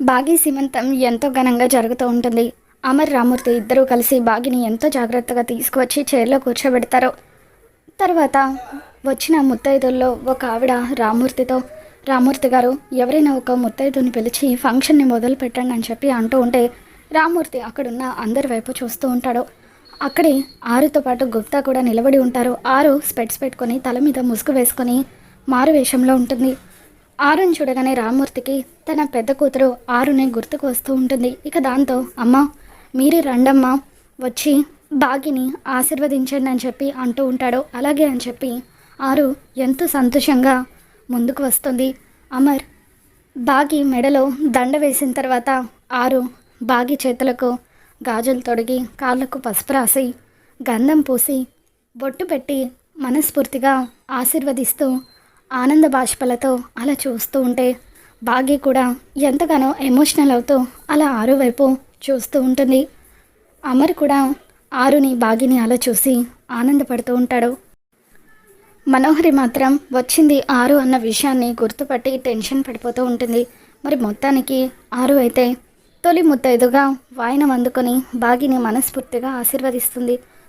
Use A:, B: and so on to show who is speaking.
A: బాగి సీమంతం ఎంతో ఘనంగా జరుగుతూ ఉంటుంది. అమర్ రామూర్తి ఇద్దరూ కలిసి బాగిని ఎంతో జాగ్రత్తగా తీసుకువచ్చి చైర్లో కూర్చోబెడతారు. తర్వాత వచ్చిన ముత్తైదుల్లో ఒక ఆవిడ రామూర్తితో రామూర్తి గారు ఎవరైనా ఒక ముత్తైదుని పిలిచి ఫంక్షన్ని మొదలు పెట్టండి అని చెప్పి అంటూ ఉంటే రామూర్తి అక్కడున్న అందరి వైపు చూస్తూ ఉంటాడు. అక్కడే ఆరుతో పాటు గుప్తా కూడా నిలబడి ఉంటారు. ఆరు స్పెట్స్ పెట్టుకొని తల మీద ముసుగు వేసుకొని మారు వేషంలో ఉంటుంది. ఆరుని చూడగానే రామూర్తికి తన పెద్ద కూతురు ఆరుని గుర్తుకు వస్తూ ఉంటుంది. ఇక దాంతో అమ్మ మీరే రండమ్మా వచ్చి బాగిని ఆశీర్వదించండి అని చెప్పి అంటూ ఉంటాడు. అలాగే అని చెప్పి ఆరు ఎంతో సంతోషంగా ముందుకు వస్తుంది. అమర్ బాగి మెడలో దండ వేసిన తర్వాత ఆరు బాగి చేతులకు గాజులు తొడిగి కాళ్ళకు పసుపు రాసి గంధం పూసి బొట్టు పెట్టి మనస్ఫూర్తిగా ఆశీర్వదిస్తూ ఆనంద బాష్పలతో అలా చూస్తూ ఉంటే బాగి కూడా ఎంతగానో ఎమోషనల్ అవుతూ అలా ఆరు వైపు చూస్తూ ఉంటుంది. అమర్ కూడా ఆరుని బాగిని అలా చూసి ఆనందపడుతూ ఉంటాడు. మనోహరి మాత్రం వచ్చింది ఆరు అన్న విషయాన్ని గుర్తుపట్టి టెన్షన్ పడిపోతూ ఉంటుంది. మరి మొత్తానికి ఆరు అయితే తొలి ముత్తైదుగా వాయనం అందుకొని బాగిని మనస్ఫూర్తిగా ఆశీర్వదిస్తుంది.